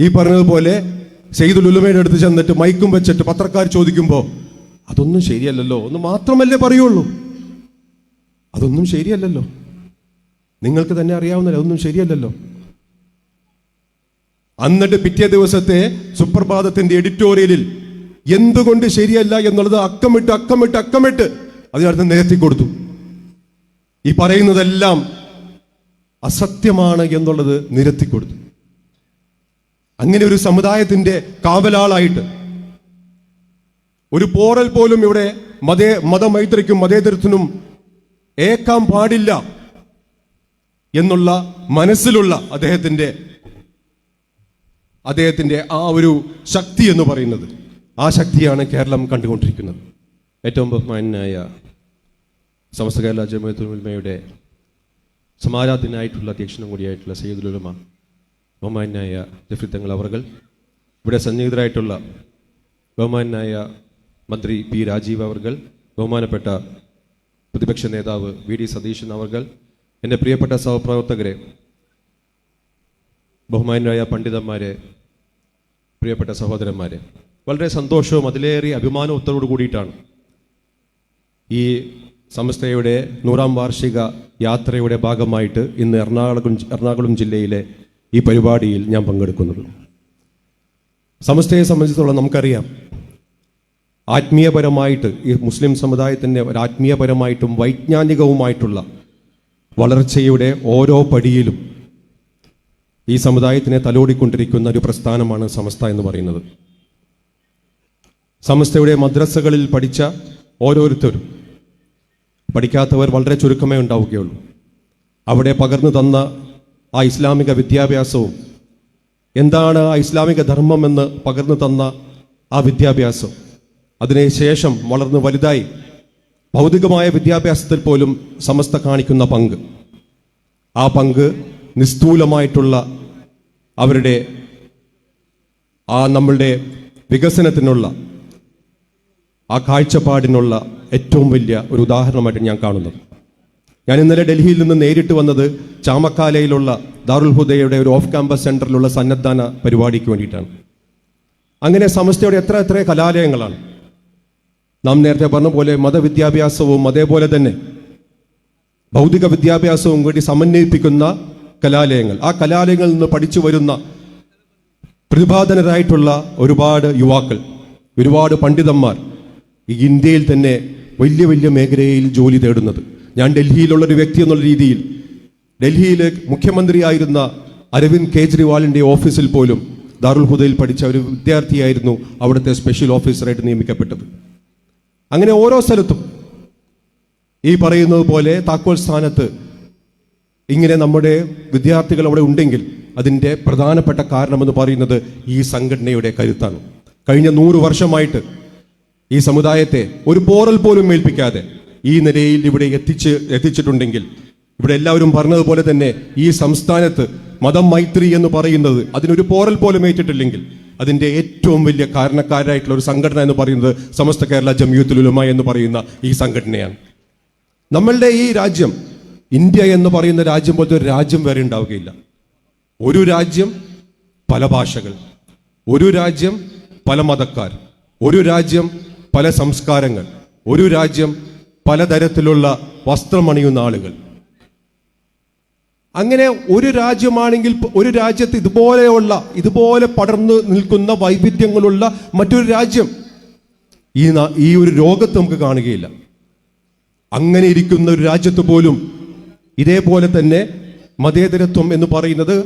ഈ പറഞ്ഞതുപോലെ സെയ്ദുൽ ഉലുമയുടെ അടുത്ത് ചെന്നിട്ട് മൈക്കും വെച്ചിട്ട് പത്രക്കാർ ചോദിക്കുമ്പോൾ അതൊന്നും ശരിയല്ലല്ലോ. ഒന്ന് മാത്രമല്ലേ പറയുള്ളൂ? അതൊന്നും ശരിയല്ലല്ലോ. നിങ്ങൾക്ക് തന്നെ അറിയാവുന്നല്ലോ അതൊന്നും ശരിയല്ലല്ലോ. അന്നിട്ട് പിറ്റേ ദിവസത്തെ സുപ്രഭാതത്തിന്റെ എഡിറ്റോറിയലിൽ എന്തുകൊണ്ട് ശരിയല്ല എന്നുള്ളത് അക്കമിട്ട് അക്കമിട്ട് അക്കമിട്ട് അതിനടുത്ത് നിരത്തി കൊടുത്തു. ഈ പറയുന്നതെല്ലാം അസത്യമാണ് എന്നുള്ളത് നിരത്തി കൊടുത്തു. അങ്ങനെ ഒരു സമുദായത്തിന്റെ കാവലാളായിട്ട് ഒരു പോറൽ പോലും ഇവിടെ മതേ മതമൈത്രിക്കും മതേതരത്തിനും ഏക്കാൻ പാടില്ല എന്നുള്ള മനസ്സിലുള്ള അദ്ദേഹത്തിന്റെ അദ്ദേഹത്തിന്റെ ആ ഒരു ശക്തി എന്ന് പറയുന്നത്. ആ ശക്തിയാണ് കേരളം കണ്ടുകൊണ്ടിരിക്കുന്നത്. ഏറ്റവും ബഹുമാനായ സമസ്ത കേരള ജമയത്തുൽമയുടെ സമാരാധനായിട്ടുള്ള അധ്യക്ഷനും കൂടിയായിട്ടുള്ള സയ്യിദുലുലമ ബഹുമാനായ ജഫ്രി തങ്ങൾ അവർകൾ ഇവിടെ സന്നിഹിതരായിട്ടുള്ള ബഹുമാനായ മന്ത്രി പി രാജീവ് അവർകൾ ബഹുമാനപ്പെട്ട പ്രതിപക്ഷ നേതാവ് വി ഡി സതീശൻ അവർകൾ എന്റെ പ്രിയപ്പെട്ട സഹപ്രവർത്തകരെ ബഹുമാനായ പണ്ഡിതന്മാരെ പ്രിയപ്പെട്ട സഹോദരന്മാരെ വളരെ സന്തോഷവും അതിലേറെ അഭിമാനത്തോടു കൂടിയിട്ടാണ് ഈ സംസ്ഥയുടെ നൂറാം വാർഷിക യാത്രയുടെ ഭാഗമായിട്ട് ഇന്ന് എറണാകുളം എറണാകുളം ജില്ലയിലെ ഈ പരിപാടിയിൽ ഞാൻ പങ്കെടുക്കുന്നത് സമസ്തയെ സംബന്ധിച്ചിടത്തോളം നമുക്കറിയാം ആത്മീയപരമായിട്ട് ഈ മുസ്ലിം സമുദായത്തിന്റെ ഒരു ആത്മീയപരമായിട്ടും വൈജ്ഞാനികവുമായിട്ടുള്ള വളർച്ചയുടെ ഓരോ പടിയിലും ഈ സമുദായത്തിനെ തലോടിക്കൊണ്ടിരിക്കുന്ന ഒരു പ്രസ്ഥാനമാണ് സമസ്ത എന്ന് പറയുന്നത്. സമസ്തയുടെ മദ്രസകളിൽ പഠിച്ച ഓരോരുത്തരും പഠിക്കാത്തവർ വളരെ ചുരുക്കമേ ഉണ്ടാവുകയുള്ളൂ. അവിടെ പകർന്നു തന്ന ആ ഇസ്ലാമിക വിദ്യാഭ്യാസവും എന്താണ് ആ ഇസ്ലാമിക ധർമ്മമെന്ന് പകർന്നു തന്ന ആ വിദ്യാഭ്യാസം? അതിനുശേഷം വളർന്നു വലുതായി ഭൗതികമായ വിദ്യാഭ്യാസത്തിൽ പോലും സമസ്ത കാണിക്കുന്ന പങ്ക്. ആ പങ്ക് നിസ്തൂലമായിട്ടുള്ള അവരുടെ ആ നമ്മളുടെ വികസനത്തിനുള്ള ആ കാഴ്ചപ്പാടിനുള്ള ഏറ്റവും വലിയ ഒരു ഉദാഹരണമായിട്ട് ഞാൻ കാണുന്നത്. ഞാൻ ഇന്നലെ ഡൽഹിയിൽ നിന്ന് നേരിട്ട് വന്നത് ചാമക്കാലയിലുള്ള ദാറുൽ ഹുദയുടെ ഒരു ഓഫ് ക്യാമ്പസ് സെന്ററിലുള്ള സന്നദ്ധാന പരിപാടിക്ക് വേണ്ടിയിട്ടാണ്. അങ്ങനെ സമസ്തയുടെ എത്ര എത്ര കലാലയങ്ങളാണ്. നാം നേരത്തെ പറഞ്ഞ പോലെ മതവിദ്യാഭ്യാസവും അതേപോലെ തന്നെ ഭൗതിക വിദ്യാഭ്യാസവും കൂടി സമന്വയിപ്പിക്കുന്ന കലാലയങ്ങൾ. ആ കലാലയങ്ങളിൽ നിന്ന് പഠിച്ചു വരുന്ന പ്രതിഭാധനരായിട്ടുള്ള ഒരുപാട് യുവാക്കൾ ഒരുപാട് പണ്ഡിതന്മാർ ഈ ഇന്ത്യയിൽ തന്നെ വലിയ വലിയ മേഖലയിൽ ജോലി തേടുന്നത്. ഞാൻ ഡൽഹിയിലുള്ള ഒരു വ്യക്തി എന്നുള്ള രീതിയിൽ ഡൽഹിയിലെ മുഖ്യമന്ത്രിയായിരുന്ന അരവിന്ദ് കെജ്രിവാളിന്റെ ഓഫീസിൽ പോലും ദാറുൽ ഹുദയിൽ പഠിച്ച ഒരു വിദ്യാർത്ഥിയായിരുന്നു അവിടുത്തെ സ്പെഷ്യൽ ഓഫീസറായിട്ട് നിയമിക്കപ്പെട്ടത്. അങ്ങനെ ഓരോ സ്ഥലത്തും ഈ പറയുന്നത് പോലെ താക്കോൽ സ്ഥാനത്ത് ഇങ്ങനെ നമ്മുടെ വിദ്യാർത്ഥികൾ അവിടെ ഉണ്ടെങ്കിൽ അതിന്റെ പ്രധാനപ്പെട്ട കാരണമെന്ന് പറയുന്നത് ഈ സംഘടനയുടെ കരുത്താണ്. കഴിഞ്ഞ നൂറ് വർഷമായിട്ട് ഈ സമുദായത്തെ ഒരു പോറൽ പോലും ഏൽപ്പിക്കാതെ ഈ നിലയിൽ ഇവിടെ എത്തിച്ച് എത്തിച്ചിട്ടുണ്ടെങ്കിൽ ഇവിടെ എല്ലാവരും പറഞ്ഞതുപോലെ തന്നെ ഈ സംസ്ഥാനത്ത് മതം മൈത്രി എന്ന് പറയുന്നത് അതിനൊരു പോറൽ പോലും ഏറ്റിട്ടില്ലെങ്കിൽ അതിന്റെ ഏറ്റവും വലിയ കാരണക്കാരായിട്ടുള്ള ഒരു സംഘടന എന്ന് പറയുന്നത് സമസ്ത കേരള ജമിയത്തുൽ ഉലമ എന്ന് പറയുന്ന ഈ സംഘടനയാണ്. നമ്മളുടെ ഈ രാജ്യം ഇന്ത്യ എന്ന് പറയുന്ന രാജ്യം പോലത്തെ ഒരു രാജ്യം വരെ ഉണ്ടാവുകയില്ല. ഒരു രാജ്യം പല ഭാഷകൾ ഒരു രാജ്യം പല മതക്കാർ ഒരു രാജ്യം പല സംസ്കാരങ്ങൾ ഒരു രാജ്യം പലതരത്തിലുള്ള വസ്ത്രമണിയുന്ന ആളുകൾ. അങ്ങനെ ഒരു രാജ്യമാണെങ്കിൽ ഒരു രാജ്യത്ത് ഇതുപോലെയുള്ള ഇതുപോലെ പടർന്നു നിൽക്കുന്ന വൈവിധ്യങ്ങളുള്ള മറ്റൊരു രാജ്യം ഈ ഈ ഒരു രോഗത്ത് നമുക്ക് കാണുകയില്ല. അങ്ങനെ ഇരിക്കുന്ന ഒരു രാജ്യത്ത് പോലും ഇതേപോലെ തന്നെ മതേതരത്വം എന്ന് പറയുന്നത്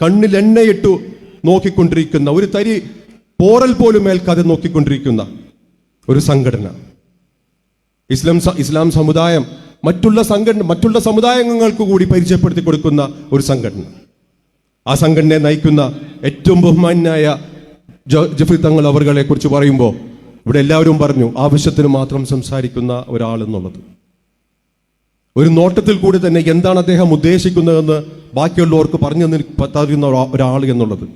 കണ്ണിൽ എണ്ണയിട്ടു നോക്കിക്കൊണ്ടിരിക്കുന്ന ഒരു തരി പോറൽ പോലും ഏൽക്കാതെ നോക്കിക്കൊണ്ടിരിക്കുന്ന ഒരു സംഘടന. ഇസ്ലാം ഇസ്ലാം സമുദായം മറ്റുള്ള സംഘടന മറ്റുള്ള സമുദായങ്ങൾക്ക് കൂടി പരിചയപ്പെടുത്തി കൊടുക്കുന്ന ഒരു സംഘടന. ആ സംഘടനയെ നയിക്കുന്ന ഏറ്റവും ബഹുമാനായ ജഫി തങ്ങൾ അവർകളെ കുറിച്ച് പറയുമ്പോൾ ഇവിടെ എല്ലാവരും പറഞ്ഞു ആവശ്യത്തിന് മാത്രം സംസാരിക്കുന്ന ഒരാൾ എന്നുള്ളത്. ഒരു നോട്ടത്തിൽ കൂടി തന്നെ എന്താണ് അദ്ദേഹം ഉദ്ദേശിക്കുന്നതെന്ന് ബാക്കിയുള്ളവർക്ക് പറഞ്ഞു തരുന്ന ഒരാ- ഒരാൾ എന്നുള്ളത്.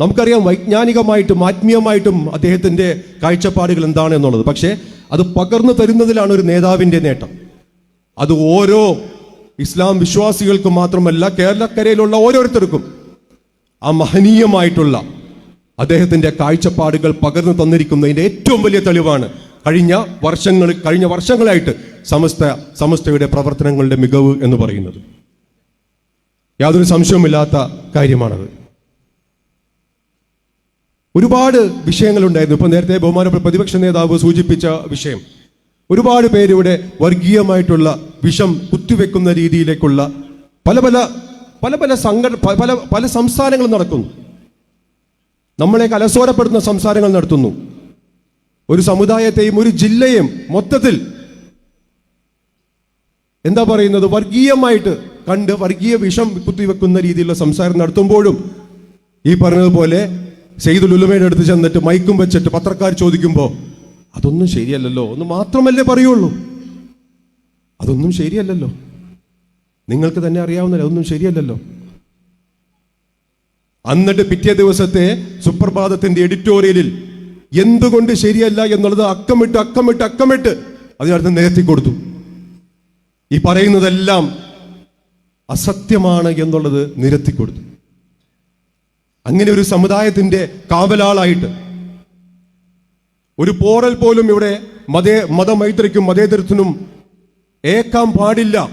നമുക്കറിയാം വൈജ്ഞാനികമായിട്ടും ആത്മീയമായിട്ടും അദ്ദേഹത്തിന്റെ കാഴ്ചപ്പാടുകൾ എന്താണ് എന്നുള്ളത്. പക്ഷേ അത് പകർന്നു തരുന്നതിലാണ് ഒരു നേതാവിന്റെ നേട്ടം. അത് ഓരോ ഇസ്ലാം വിശ്വാസികൾക്ക് മാത്രമല്ല കേരളക്കരയിലുള്ള ഓരോരുത്തർക്കും ആ മഹനീയമായിട്ടുള്ള അദ്ദേഹത്തിന്റെ കാഴ്ചപ്പാടുകൾ പകർന്നു തന്നിരിക്കുന്നതിന്റെ ഏറ്റവും വലിയ തെളിവാണ്. കഴിഞ്ഞ വർഷങ്ങൾ കഴിഞ്ഞ വർഷങ്ങളായിട്ട് സമസ്ത സമസ്തയുടെ പ്രവർത്തനങ്ങളുടെ മികവ് എന്ന് പറയുന്നത്. യാതൊരു സംശയവുമില്ലാത്ത കാര്യമാണത്. ഒരുപാട് വിഷയങ്ങളുണ്ടായിരുന്നു. ഇപ്പൊ നേരത്തെ ബഹുമാനപ്പെട്ട പ്രതിപക്ഷ നേതാവ് സൂചിപ്പിച്ച വിഷയം. ഒരുപാട് പേരിവിടെ വർഗീയമായിട്ടുള്ള വിഷം കുത്തിവെക്കുന്ന രീതിയിലേക്കുള്ള പല പല പല പല സംഘട പല പല സംസ്ഥാനങ്ങളും നടക്കുന്നു നമ്മളെ കലസോരപ്പെടുത്തുന്ന സംസാരങ്ങൾ നടത്തുന്നു. ഒരു സമുദായത്തെയും ഒരു ജില്ലയും മൊത്തത്തിൽ എന്താ പറയുന്നത്? വർഗീയമായിട്ട് കണ്ട് വർഗീയ വിഷം കുത്തിവെക്കുന്ന രീതിയിലുള്ള സംസാരം നടത്തുമ്പോഴും ഈ പറഞ്ഞതുപോലെ സെയ്ദുൽ ഉലുമയുടെ അടുത്ത് ചെന്നിട്ട് മൈക്കും വെച്ചിട്ട് പത്രക്കാർ ചോദിക്കുമ്പോൾ അതൊന്നും ശരിയല്ലല്ലോ ഒന്ന് മാത്രമല്ലേ പറയുള്ളൂ? അതൊന്നും ശരിയല്ലല്ലോ. നിങ്ങൾക്ക് തന്നെ അറിയാവുന്നില്ല അതൊന്നും ശരിയല്ലല്ലോ. അന്നിട്ട് പിറ്റേ ദിവസത്തെ സുപ്രഭാതത്തിന്റെ എഡിറ്റോറിയലിൽ എന്തുകൊണ്ട് ശരിയല്ല എന്നുള്ളത് അക്കമിട്ട് അക്കമിട്ട് അക്കമിട്ട് അതിനടുത്ത് നികത്തി കൊടുത്തു. ഈ പറയുന്നതെല്ലാം അസത്യമാണ് എന്നുള്ളത് നിരത്തി കൊടുത്തു. അങ്ങനെ ഒരു സമുദായത്തിന്റെ കാവലാളായിട്ട് ഒരു പോറൽ പോലും ഇവിടെ മതേ മതമൈത്രിക്കും മതേതരത്തിനും ഏക്കാൻ പാടില്ല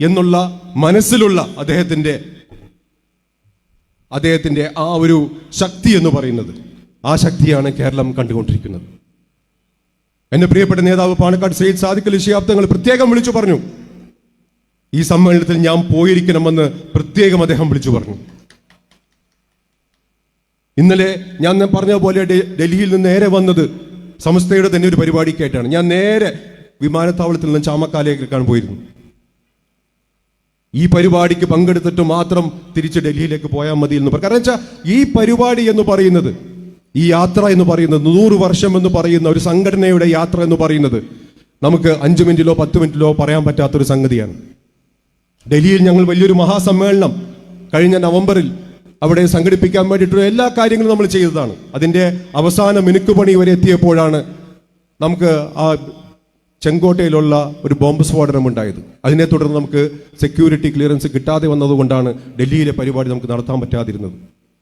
എന്നുള്ള മനസ്സിലുള്ള അദ്ദേഹത്തിന്റെ അദ്ദേഹത്തിന്റെ ആ ഒരു ശക്തി എന്ന് പറയുന്നത്. ആ ശക്തിയാണ് കേരളം കണ്ടുകൊണ്ടിരിക്കുന്നത്. എന്റെ പ്രിയപ്പെട്ട നേതാവ് പാണക്കാട് സയ്യിദ് സാദിഖ് അലി ശിഹാബ് തങ്ങൾ പ്രത്യേകം വിളിച്ചു പറഞ്ഞു. ഈ സമ്മേളനത്തിൽ ഞാൻ പോയിരിക്കണമെന്ന് പ്രത്യേകം അദ്ദേഹം വിളിച്ചു പറഞ്ഞു. ഇന്നലെ ഞാൻ പറഞ്ഞ പോലെ ഡൽഹിയിൽ നിന്ന് നേരെ വന്നത് സംസ്ഥയുടെ തന്നെ ഒരു പരിപാടിക്കായിട്ടാണ്. ഞാൻ നേരെ വിമാനത്താവളത്തിൽ നിന്ന് ചാമക്കാലേക്കാണ് പോയിരുന്നു. ഈ പരിപാടിക്ക് പങ്കെടുത്തിട്ട് മാത്രം തിരിച്ച് ഡൽഹിയിലേക്ക് പോയാൽ മതി എന്ന് പറയും കാരണം വെച്ചാൽ ഈ പരിപാടി എന്ന് പറയുന്നത് ഈ യാത്ര എന്ന് പറയുന്നത് നൂറ് വർഷം എന്ന് പറയുന്ന ഒരു സംഘടനയുടെ യാത്ര എന്ന് പറയുന്നത് നമുക്ക് അഞ്ച് മിനിറ്റിലോ പത്ത് മിനിറ്റിലോ പറയാൻ പറ്റാത്തൊരു സംഗതിയാണ്. ഡൽഹിയിൽ ഞങ്ങൾ വലിയൊരു മഹാസമ്മേളനം കഴിഞ്ഞ നവംബറിൽ അവിടെ സംഘടിപ്പിക്കാൻ വേണ്ടിയിട്ടുള്ള എല്ലാ കാര്യങ്ങളും നമ്മൾ ചെയ്തതാണ്. അതിന്റെ അവസാന മിനുക്കുപണി വരെ എത്തിയപ്പോഴാണ് നമുക്ക് ആ ചെങ്കോട്ടയിലുള്ള ഒരു ബോംബ് സ്ഫോടനം ഉണ്ടായത്. അതിനെ തുടർന്ന് നമുക്ക് സെക്യൂരിറ്റി ക്ലിയറൻസ് കിട്ടാതെ വന്നതുകൊണ്ടാണ് ഡൽഹിയിലെ പരിപാടി നമുക്ക് നടത്താൻ പറ്റാതിരുന്നത്.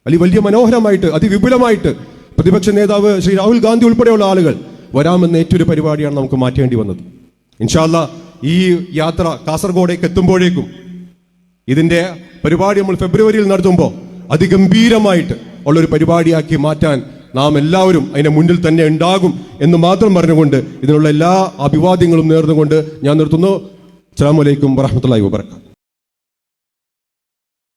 അല്ലെങ്കിൽ വലിയ മനോഹരമായിട്ട് അതിവിപുലമായിട്ട് പ്രതിപക്ഷ നേതാവ് ശ്രീ രാഹുൽ ഗാന്ധി ഉൾപ്പെടെയുള്ള ആളുകൾ വരാമെന്ന ഏറ്റൊരു പരിപാടിയാണ് നമുക്ക് മാറ്റേണ്ടി വന്നത്. ഇൻഷാല്ല ഈ യാത്ര കാസർഗോഡേക്ക് എത്തുമ്പോഴേക്കും ഇതിന്റെ പരിപാടി നമ്മൾ ഫെബ്രുവരിയിൽ നടത്തുമ്പോൾ അതിഗംഭീരമായിട്ട് ഉള്ളൊരു പരിപാടിയാക്കി മാറ്റാൻ നാം എല്ലാവരും അതിന്റെ മുന്നിൽ തന്നെ ഉണ്ടാകും എന്ന് മാത്രം പറഞ്ഞുകൊണ്ട് ഇതിനുള്ള എല്ലാ അഭിവാദ്യങ്ങളും നേർന്നുകൊണ്ട് ഞാൻ നിർത്തുന്നു. അസ്സാം വലൈക്കും വറഹമത്തല്ലാഹി വബർക്കാത്തു